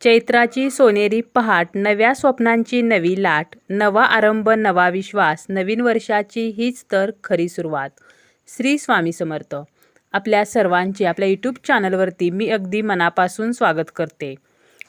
चैत्राची सोनेरी पहाट नव्या स्वप्नांची नवी लाट नवा आरंभ नवा विश्वास नवीन वर्षाची हीच तर खरी सुरुवात. श्री स्वामी समर्थ. आपल्या सर्वांचे आपल्या यूट्यूब चॅनलवरती मी अगदी मनापासून स्वागत करते.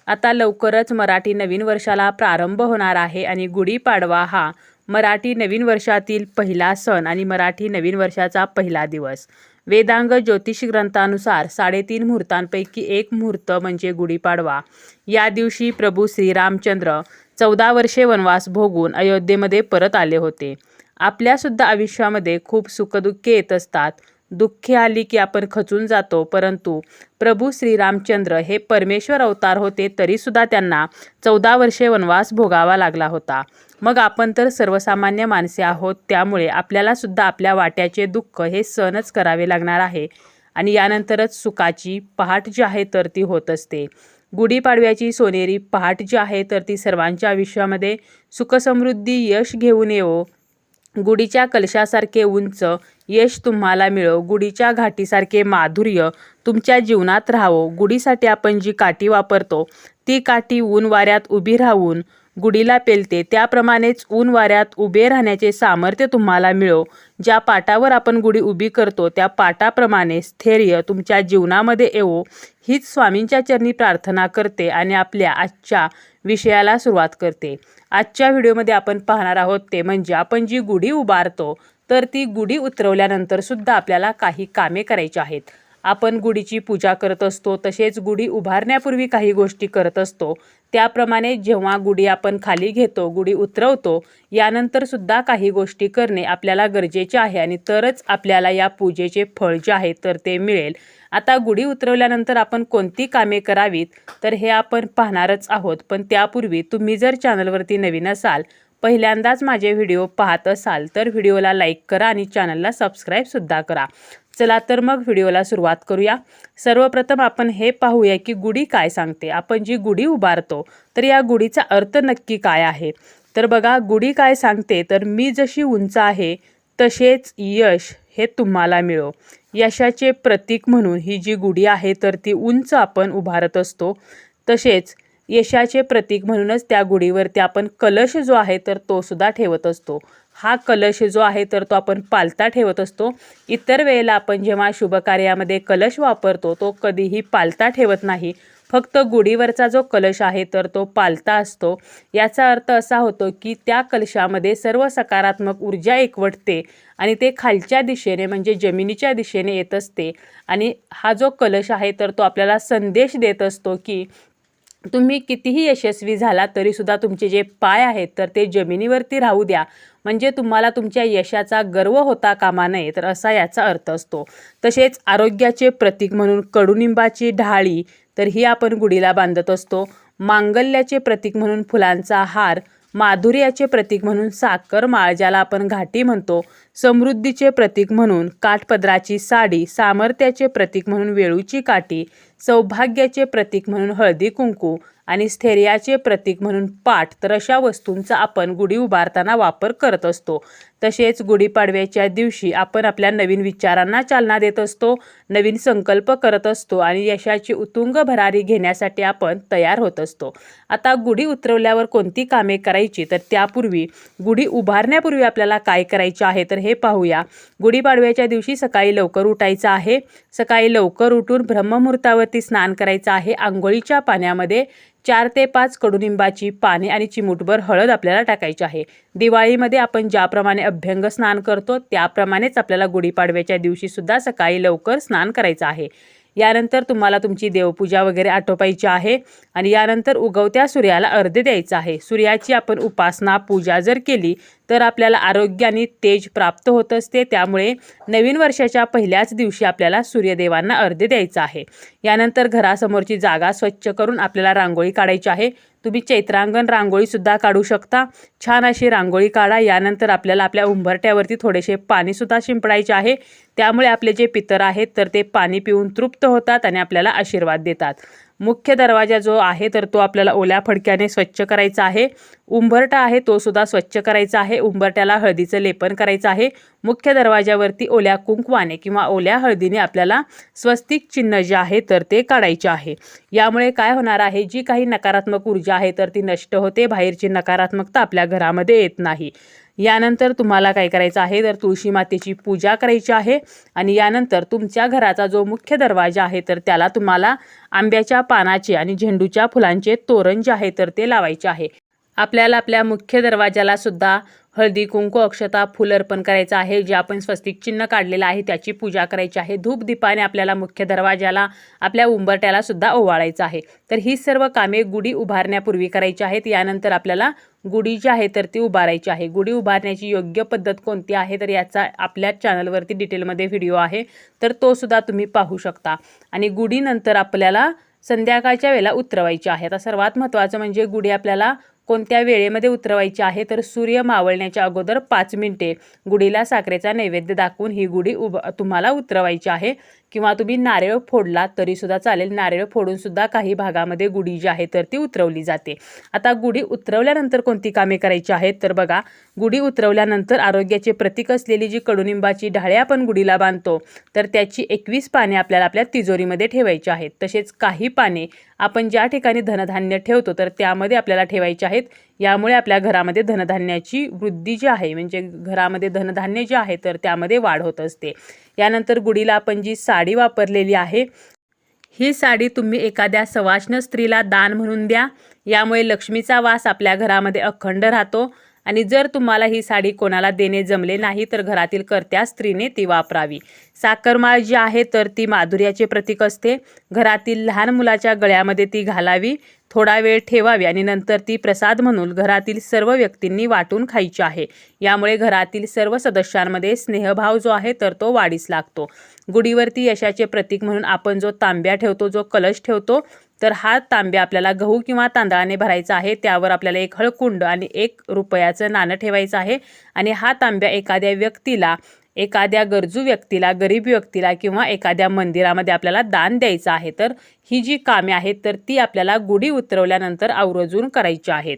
आता लवकरच मराठी नवीन वर्षाला प्रारंभ होणार आहे आणि गुढीपाडवा हा मराठी नवीन वर्षातील पहिला सण आणि मराठी नवीन वर्षाचा पहिला दिवस. वेदांग ज्योतिष ग्रंथानुसार साडेतीन मुहूर्तांपैकी एक मुहूर्त म्हणजे गुढीपाडवा. या दिवशी प्रभू श्रीरामचंद्र चौदा वर्षे वनवास भोगून अयोध्येमध्ये परत आले होते. आपल्यासुद्धा आयुष्यामध्ये खूप सुखदुःखे येत असतात. दुःखे आली की आपण खचून जातो परंतु प्रभू श्रीरामचंद्र हे परमेश्वर अवतार होते तरीसुद्धा त्यांना चौदा वर्षे वनवास भोगावा लागला होता. मग आपण तर सर्वसामान्य माणसे आहोत त्यामुळे आपल्यालासुद्धा आपल्या वाट्याचे दुःख हे सहनच करावे लागणार आहे. आणि यानंतरच सुखाची पहाट जी आहे तर ती होत असते. गुढीपाडव्याची सोनेरी पहाट जी आहे तर ती सर्वांच्या आयुष्यामध्ये सुखसमृद्धी यश घेऊन येवो. गुढीच्या कलशासारखे उंच यश तुम्हाला मिळो. गुढीच्या घाटीसारखे माधुर्य तुमच्या जीवनात राहावो गुढीसाठी आपण जी काठी वापरतो ती काठी ऊन वाऱ्यात उभी राहून गुढीला पेलते. त्याप्रमाणेच ऊन वाऱ्यात उभे राहण्याचे सामर्थ्य तुम्हाला मिळो. ज्या पाटावर आपण गुढी उभी करतो त्या पाटाप्रमाणे स्थैर्य तुमच्या जीवनामध्ये येवो. हीच स्वामींच्या चरणी प्रार्थना करते आणि आपल्या आजच्या विषयाला सुरुवात करते. आजच्या व्हिडिओमध्ये आपण पाहणार आहोत ते म्हणजे आपण जी गुढी उभारतो तर ती गुढी उतरवल्यानंतर सुद्धा आपल्याला काही कामे करायची आहेत. आपण गुढीची पूजा करत असतो तसेच गुढी उभारण्यापूर्वी काही गोष्टी करत असतो. त्याप्रमाणे जेव्हा गुढी आपण खाली घेतो गुढी उतरवतो यानंतर सुद्धा काही गोष्टी करणे आपल्याला गरजेचे आहे आणि तरच आपल्याला या पूजेचे फळ जे आहे तर ते मिळेल. आता गुढी उतरवल्यानंतर आपण कोणती कामे करावीत? तर हे आपण पाहणारच आहोत. पण त्यापूर्वी तुम्ही जर चॅनलवरती नवीन असाल पहिल्यांदाच माझे व्हिडिओ पाहत असाल तर व्हिडिओला लाईक करा आणि चॅनलला सबस्क्राईबसुद्धा करा. चला तर मग व्हिडिओला सुरुवात करूया. सर्वप्रथम आपण हे पाहूया की गुढी काय सांगते. आपण जी गुढी उभारतो तर या गुढीचा अर्थ नक्की काय आहे? तर बघा गुढी काय सांगते? तर मी जशी उंच आहे तसेच यश हे तुम्हाला मिळो. यशाचे प्रतीक म्हणून ही जी गुढी आहे तर ती उंच आपण उभारत असतो. तसेच यशाचे प्रतीक म्हणूनच त्या गुढीवरती आपण कलश जो आहे तर तो सुद्धा ठेवत असतो. हा कलश जो आहे तर तो आपण पालता ठेवत असतो. इतर वेळेला आपण जेव्हा शुभकार्यामध्ये कलश वापरतो तो कधीही पालता ठेवत नाही. फक्त गुढीवरचा जो कलश आहे तर तो पालता असतो. याचा अर्थ असा होतो की त्या कलशामध्ये सर्व सकारात्मक ऊर्जा एकवटते आणि ते खालच्या दिशेने म्हणजे जमिनीच्या दिशेने येत असते. आणि हा जो कलश आहे तर तो आपल्याला संदेश देत असतो की तुम्ही कितीही यशस्वी झाला तरीसुद्धा तुमचे जे पाय आहेत तर ते जमिनीवरती राहू द्या. म्हणजे तुम्हाला तुमच्या यशाचा गर्व होता कामा नये तर असा याचा अर्थ असतो. तसेच आरोग्याचे प्रतीक म्हणून कडुनिंबाची ढाळी तर ही आपण गुढीला बांधत असतो. मांगल्याचे प्रतीक म्हणून फुलांचा हार माधुर्याचे प्रतीक म्हणून साखर माळ ज्याला आपण घाटी म्हणतो. समृद्धीचे प्रतीक म्हणून काठपदराची साडी सामर्थ्याचे प्रतीक म्हणून वेळूची काठी सौभाग्याचे प्रतीक म्हणून हळदी कुंकू आणि स्थैर्याचे प्रतीक म्हणून पाठ तर अशा वस्तूंचा आपण गुढी उभारताना वापर करत असतो. तसेच गुढीपाडव्याच्या दिवशी आपण आपल्या नवीन विचारांना चालना देत असतो नवीन संकल्प करत असतो आणि यशाची उतुंग भरारी घेण्यासाठी आपण तयार होत असतो. आता गुढी उतरवल्यावर कोणती कामे करायची? तर त्यापूर्वी गुढी उभारण्यापूर्वी आपल्याला काय करायचे आहे? तर हे पाहूया. गुढीपाडव्याच्या दिवशी सकाळी लवकर उठायचं आहे. सकाळी लवकर उठून ब्रह्ममुहूर्तावरती स्नान करायचं आहे. आंघोळीच्या पाण्यामध्ये चार ते पाच कडुनिंबाची पाने आणि चिमूटभर हळद आपल्याला टाकायची आहे. दिवाळीमध्ये आपण ज्याप्रमाणे अभ्यंग स्नान करतो त्याप्रमाणेच आपल्याला गुढीपाडव्याच्या दिवशी सुद्धा सकाळी लवकर स्नान करायचं आहे. यानंतर तुम्हाला तुमची देवपूजा वगैरे आटोपायची आहे आणि यानंतर उगवत्या सूर्याला अर्ध द्यायचं आहे. सूर्याची आपण उपासना पूजा जर केली तर आपल्याला आरोग्य आणि तेज प्राप्त होत असते. त्यामुळे नवीन वर्षाच्या पहिल्याच दिवशी आपल्याला सूर्यदेवांना अर्ध्य द्यायचा आहे. यानंतर घरासमोरची जागा स्वच्छ करून आपल्याला रांगोळी काढायची आहे. तुम्ही चैत्रांगण रांगोळीसुद्धा काढू शकता. छान अशी रांगोळी काढा. यानंतर आपल्याला आपल्या उंबरट्यावरती थोडेसे पाणीसुद्धा शिंपडायचे आहे. त्यामुळे आपले जे पितर आहेत तर ते पाणी पिऊन तृप्त होतात आणि आपल्याला आशीर्वाद देतात. मुख्य दरवाजा जो आहे तर तो आपल्याला ओल्या फडक्याने स्वच्छ करायचा आहे. उंबरटा आहे तो सुद्धा स्वच्छ करायचा आहे. उंबरट्याला हळदीचं लेपन करायचं आहे. मुख्य दरवाजावरती ओल्या कुंकवाने किंवा ओल्या हळदीने आपल्याला स्वस्तिक चिन्ह जे आहे तर ते काढायचे आहे. यामुळे काय होणार आहे जी काही नकारात्मक ऊर्जा आहे तर ती नष्ट होते. बाहेरची नकारात्मकता आपल्या घरामध्ये येत नाही. यानंतर तुम्हाला काय करायचं आहे? तर तुळशी मातेची पूजा करायची आहे आणि यानंतर तुमच्या घराचा जो मुख्य दरवाजा आहे तर त्याला तुम्हाला आंब्याच्या पानाचे आणि झेंडूच्या फुलांचे तोरण जे आहे तर ते लावायचे आहे. आपल्याला आपल्या मुख्य दरवाजाला सुद्धा हळदी कुंकू अक्षता फुल अर्पण करायचं आहे. जे आपण स्वस्तिक चिन्ह काढलेलं आहे त्याची पूजा करायची आहे. धूप दीपाने आपल्याला मुख्य दरवाजाला आपल्या उंबरट्याला सुद्धा ओवाळायचं आहे. तर ही सर्व कामे गुढी उभारण्यापूर्वी करायची आहेत. यानंतर आपल्याला गुढी जी आहे तर ती उभारायची आहे. गुढी उभारण्याची योग्य पद्धत कोणती आहे तर याचा आपल्या चॅनलवरती डिटेलमध्ये व्हिडिओ आहे. तर तो सुद्धा तुम्ही पाहू शकता. आणि गुढीनंतर आपल्याला संध्याकाळच्या वेळेला उतरवायची आहे. आता सर्वात महत्त्वाचं म्हणजे गुढी आपल्याला कोणत्या वेळेमध्ये उतरवायची आहे तर सूर्य मावळण्याच्या अगोदर पाच मिनिटे गुढीला साखरेचा नैवेद्य दाखवून ही गुढी उभ तुम्हाला उतरवायची आहे. किंवा तुम्ही नारळ फोडला तरीसुद्धा चालेल. नारळ फोडूनसुद्धा काही भागामध्ये गुढी जी आहे तर ती उतरवली जाते. आता गुढी उतरवल्यानंतर कोणती कामे करायची आहेत? तर बघा गुढी उतरवल्यानंतर आरोग्याचे प्रतीक असलेली जी कडुनिंबाची ढाळे आपण गुढीला बांधतो तर त्याची एकवीस पाने आपल्याला आपल्या तिजोरीमध्ये ठेवायची आहेत. तसेच काही पाने आपण ज्या ठिकाणी धनधान्य ठेवतो तर त्यामध्ये आपल्याला ठेवायचे आहेत यामुळे आपल्या घरामध्ये धनधान्याची वृद्धी जी आहे म्हणजे घरामध्ये धनधान्य जे आहे तर त्यामध्ये वाढ होत असते. यानंतर गुढीला आपण जी साडी वापरलेली आहे ही साडी तुम्ही एखाद्या सवाष्ण स्त्रीला दान म्हणून द्या. यामुळे लक्ष्मीचा वास आपल्या घरामध्ये अखंड राहतो. आणि जर तुम्हाला ही साडी कोणाला देणे जमले नाही तर घरातील कर्त्या स्त्रीने ती वापरावी. साखरमाळ जी आहे तर ती माधुर्याचे प्रतीक असते. घरातील लहान मुलाच्या गळ्यामध्ये ती घालावी थोडा वेळ ठेवावी आणि नंतर ती प्रसाद म्हणून घरातील सर्व व्यक्तींनी वाटून खायची आहे. यामुळे घरातील सर्व सदस्यांमध्ये स्नेहभाव जो आहे तर तो वाढीस लागतो. गुढीवरती यशाचे प्रतीक म्हणून आपण जो तांब्या ठेवतो जो कलश ठेवतो तर हा तांब्या आपल्याला गहू किंवा तांदळाने भरायचा आहे त्यावर आपल्याला एक हळकुंड आणि एक रुपयाचं नाणं ठेवायचं आहे. आणि हा तांब्या एखाद्या व्यक्तीला एखाद्या गरजू व्यक्तीला गरीब व्यक्तीला किंवा एखाद्या मंदिरामध्ये आपल्याला दान द्यायचं आहे. तर ही जी कामे आहेत तर ती आपल्याला गुढी उतरवल्यानंतर आवर्जून करायची आहेत.